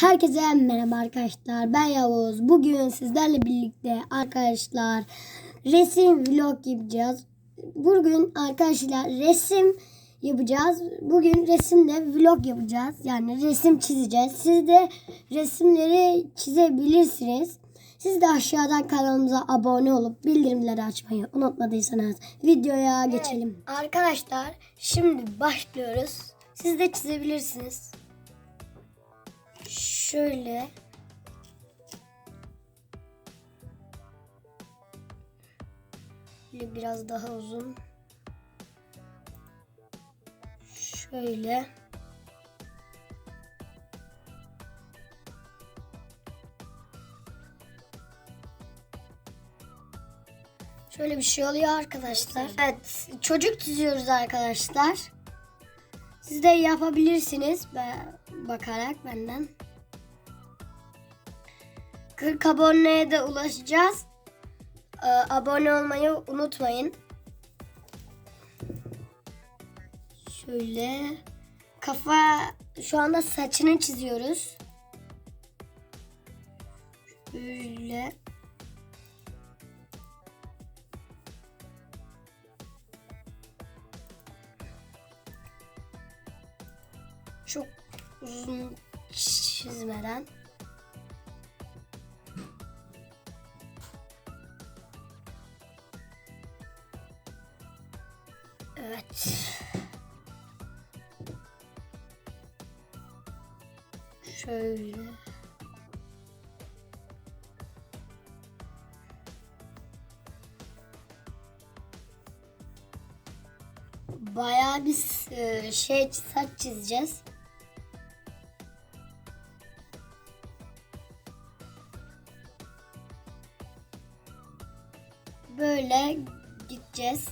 Herkese merhaba arkadaşlar. Ben Yavuz. Bugün sizlerle birlikte arkadaşlar resim vlog yapacağız. Bugün arkadaşlar resim yapacağız. Bugün resimle vlog yapacağız. Yani resim çizeceğiz. Siz de resimleri çizebilirsiniz. Siz de aşağıdan kanalımıza abone olup bildirimleri açmayı unutmadıysanız videoya geçelim. arkadaşlar şimdi başlıyoruz. Siz de çizebilirsiniz. Şöyle. Biraz daha uzun. Şöyle. Şöyle bir şey oluyor arkadaşlar. Evet, çocuk çiziyoruz arkadaşlar. Siz de yapabilirsiniz bakarak benden. 40 aboneye de ulaşacağız. Ee, abone olmayı unutmayın. Şöyle kafa şu anda saçını çiziyoruz. Şöyle çok uzun çizmeden Bayağı bir e, şey saç çizeceğiz. Böyle gideceğiz.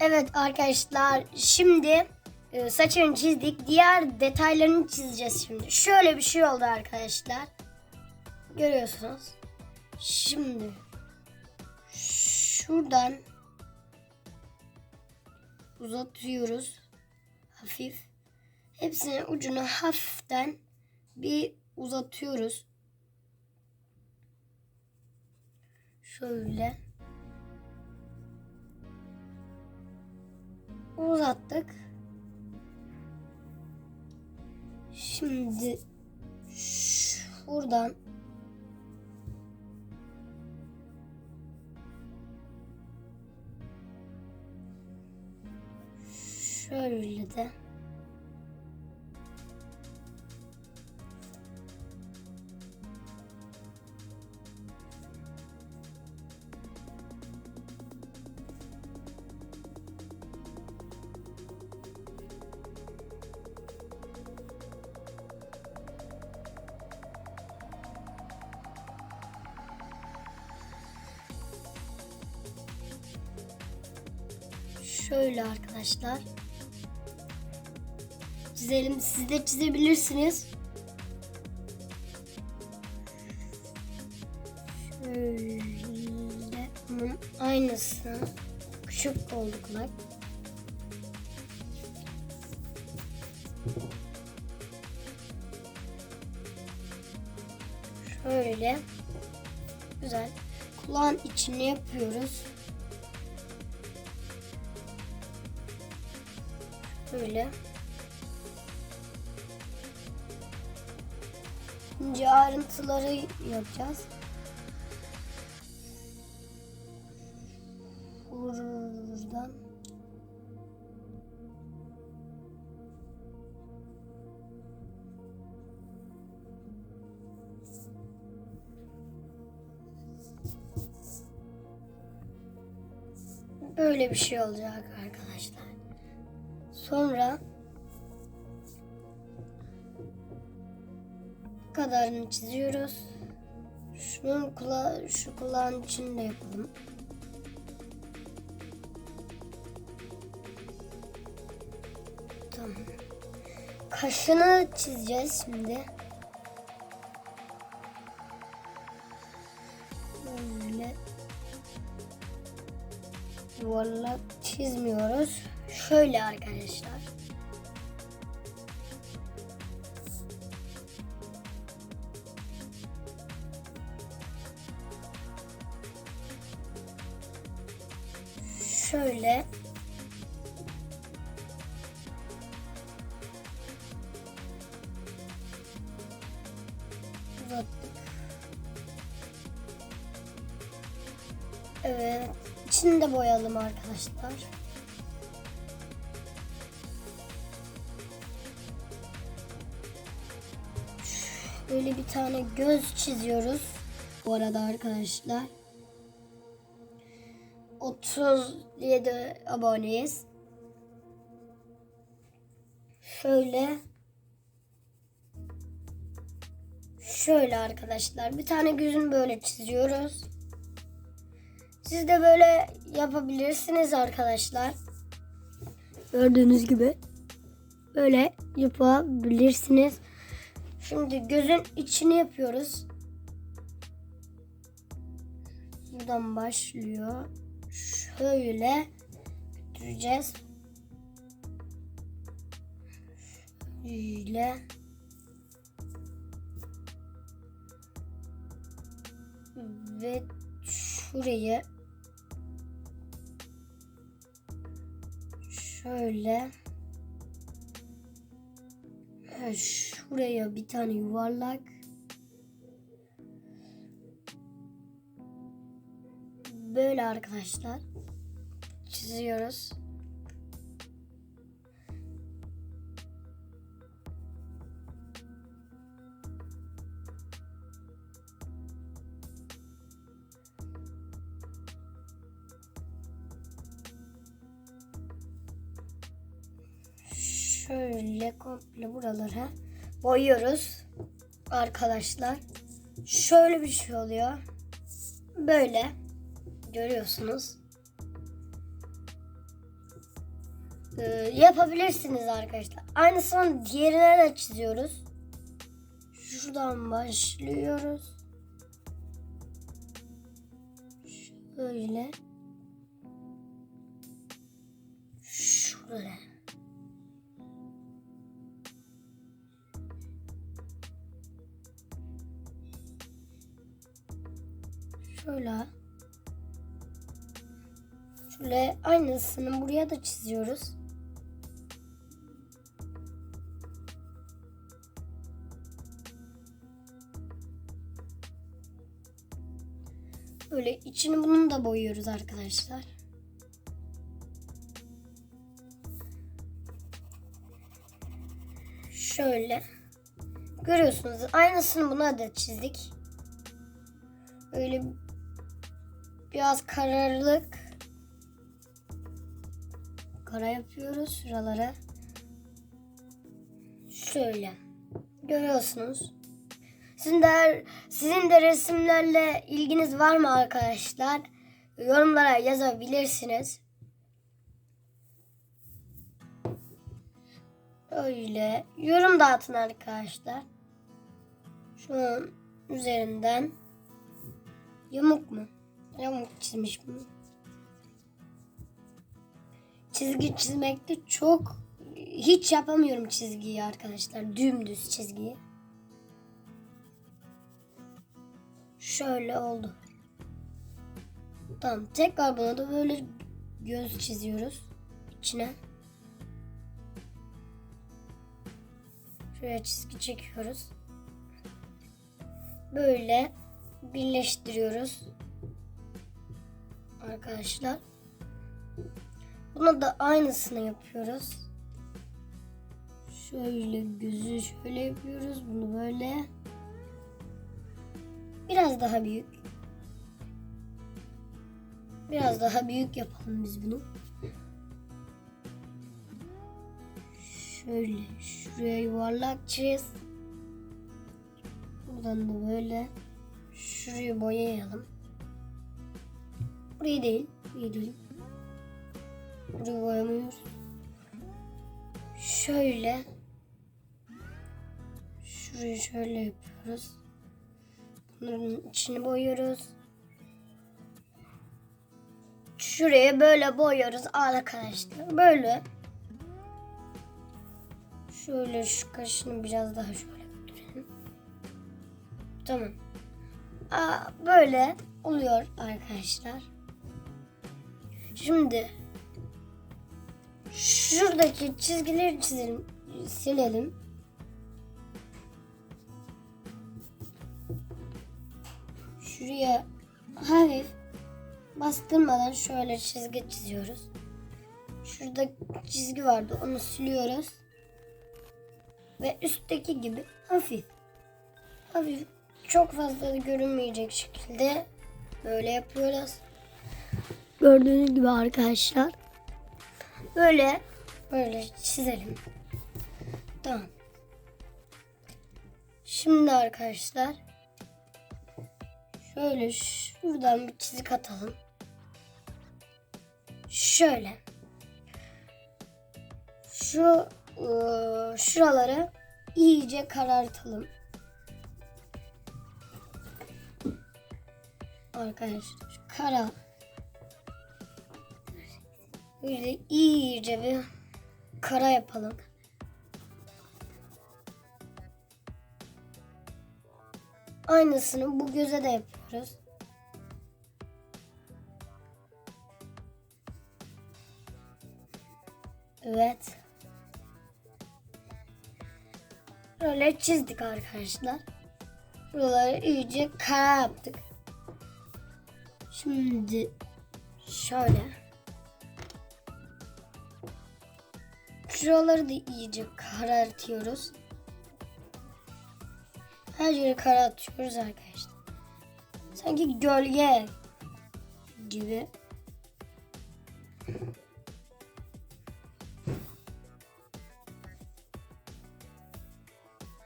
Evet arkadaşlar şimdi e, saçını çizdik. Diğer detaylarını çizeceğiz şimdi. Şöyle bir şey oldu arkadaşlar. Görüyorsunuz. Şimdi şuradan uzatıyoruz. Hafif. Hepsinin ucunu hafiften bir uzatıyoruz. Şöyle. uzattık. Şimdi şuradan şöyle de Şöyle arkadaşlar. Çizelim. Siz de çizebilirsiniz. Şöyle bunun aynısı. Küçük olduklar. Şöyle. Güzel. Kulağın içini yapıyoruz. Böyle. İnce ayrıntıları yapacağız. Buradan. Böyle bir şey olacak arkadaşlar. Sonra kadarını çiziyoruz. Şunun kula şu kulağın içini de yapalım. Tamam. Kaşını çizeceğiz şimdi. Böyle yuvarlak çizmiyoruz. Şöyle arkadaşlar. Şöyle uzattık. Evet. İçini de boyayalım arkadaşlar. Böyle bir tane göz çiziyoruz. Bu arada arkadaşlar. 37 aboneyiz. Şöyle. Şöyle arkadaşlar. Bir tane gözün böyle çiziyoruz. Siz de böyle yapabilirsiniz arkadaşlar. Gördüğünüz gibi. Böyle yapabilirsiniz. Şimdi gözün içini yapıyoruz. Buradan başlıyor. Şöyle götüreceğiz. Şöyle. Ve şurayı şöyle şuraya bir tane yuvarlak böyle arkadaşlar çiziyoruz. Şöyle komple buraları boyuyoruz arkadaşlar. Şöyle bir şey oluyor. Böyle görüyorsunuz. Ee, yapabilirsiniz arkadaşlar. Aynısını diğerine de çiziyoruz. Şuradan başlıyoruz. Şöyle. Şuraya. Şöyle. Şöyle aynısını buraya da çiziyoruz. Böyle içini bunun da boyuyoruz arkadaşlar. Şöyle. Görüyorsunuz aynısını buna da çizdik. Öyle biraz kararlılık kara yapıyoruz şuralara. Şöyle. Görüyorsunuz. Sizin de, sizin de resimlerle ilginiz var mı arkadaşlar? Yorumlara yazabilirsiniz. Öyle. Yorum dağıtın arkadaşlar. Şunun üzerinden Yamuk mu? Yamuk çizmiş bunu. Çizgi çizmekte çok hiç yapamıyorum çizgiyi arkadaşlar. Dümdüz çizgiyi. Şöyle oldu. Tamam. Tekrar buna da böyle göz çiziyoruz. içine. Şuraya çizgi çekiyoruz. Böyle birleştiriyoruz. Arkadaşlar. Buna da aynısını yapıyoruz. Şöyle gözü şöyle yapıyoruz. Bunu böyle. Biraz daha büyük. Biraz daha büyük yapalım biz bunu. Şöyle şuraya yuvarlak çiz. Buradan da böyle şurayı boyayalım. Burayı değil, burayı değil. Boyamıyoruz. Şöyle şurayı şöyle yapıyoruz. Bunların içini boyuyoruz. Şuraya böyle boyuyoruz arkadaşlar. Böyle. Şöyle şu kaşını biraz daha şöyle götürelim. Tamam. Aa, böyle oluyor arkadaşlar. Şimdi Şuradaki çizgileri çizelim, silelim. Şuraya hafif bastırmadan şöyle çizgi çiziyoruz. Şurada çizgi vardı onu siliyoruz. Ve üstteki gibi hafif. Hafif çok fazla görünmeyecek şekilde böyle yapıyoruz. Gördüğünüz gibi arkadaşlar. Böyle böyle çizelim. Tamam. Şimdi arkadaşlar şöyle şuradan bir çizik atalım. Şöyle. Şu ıı, şuraları iyice karartalım. Arkadaşlar kara Böyle iyice bir kara yapalım. Aynısını bu göze de yapıyoruz. Evet. Böyle çizdik arkadaşlar. Buraları iyice kara yaptık. Şimdi şöyle. Şuraları da iyice karartıyoruz. Her yeri karartıyoruz arkadaşlar. Sanki gölge gibi.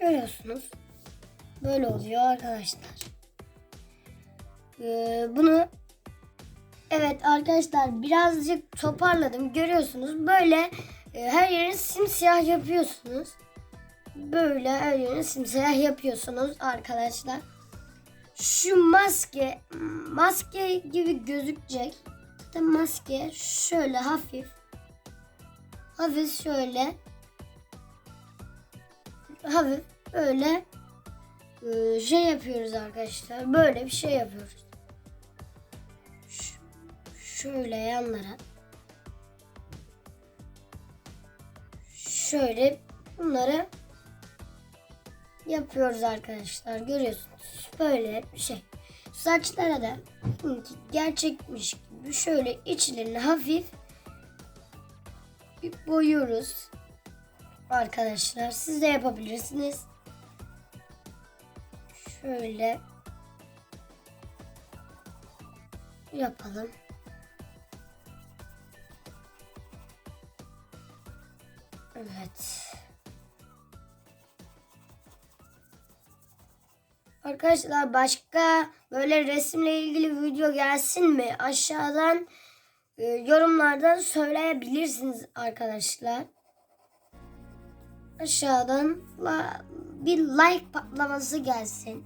Görüyorsunuz. Böyle oluyor arkadaşlar. Ee, bunu evet arkadaşlar birazcık toparladım. Görüyorsunuz böyle her yerini simsiyah yapıyorsunuz. Böyle her yerini simsiyah yapıyorsunuz arkadaşlar. Şu maske maske gibi gözükecek. İşte maske şöyle hafif hafif şöyle hafif böyle e, şey yapıyoruz arkadaşlar. Böyle bir şey yapıyoruz. Şöyle yanlara şöyle bunları yapıyoruz arkadaşlar. Görüyorsunuz. Böyle bir şey. Saçlara da gerçekmiş gibi şöyle içlerini hafif boyuyoruz. Arkadaşlar siz de yapabilirsiniz. Şöyle yapalım. Evet. Arkadaşlar başka böyle resimle ilgili video gelsin mi? Aşağıdan e, yorumlardan söyleyebilirsiniz arkadaşlar. Aşağıdan la- bir like patlaması gelsin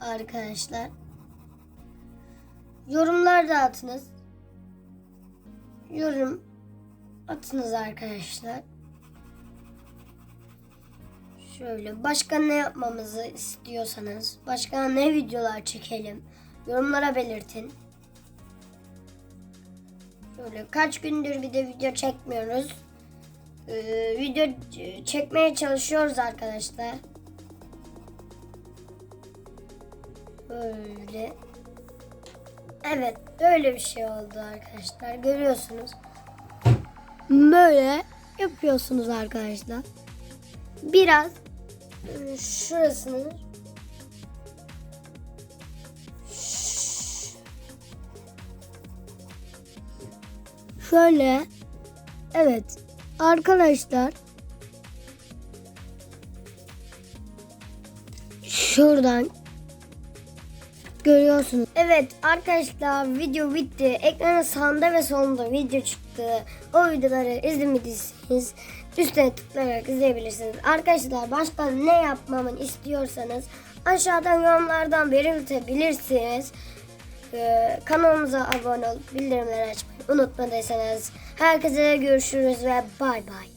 arkadaşlar. Yorumlar da atınız. Yorum atınız arkadaşlar. Şöyle başka ne yapmamızı istiyorsanız, başka ne videolar çekelim yorumlara belirtin. Şöyle kaç gündür bir de video çekmiyoruz. Ee, video çekmeye çalışıyoruz arkadaşlar. Böyle. Evet, böyle bir şey oldu arkadaşlar. Görüyorsunuz. Böyle yapıyorsunuz arkadaşlar. Biraz şurasını şöyle evet arkadaşlar şuradan görüyorsunuz. Evet arkadaşlar video bitti. Ekranın sağında ve solunda video çıktı. O videoları izlemediyseniz üstüne tıklayarak izleyebilirsiniz. Arkadaşlar başka ne yapmamı istiyorsanız aşağıdan yorumlardan belirtebilirsiniz. Ee, kanalımıza abone olup bildirimleri açmayı unutmadıysanız herkese görüşürüz ve bay bay.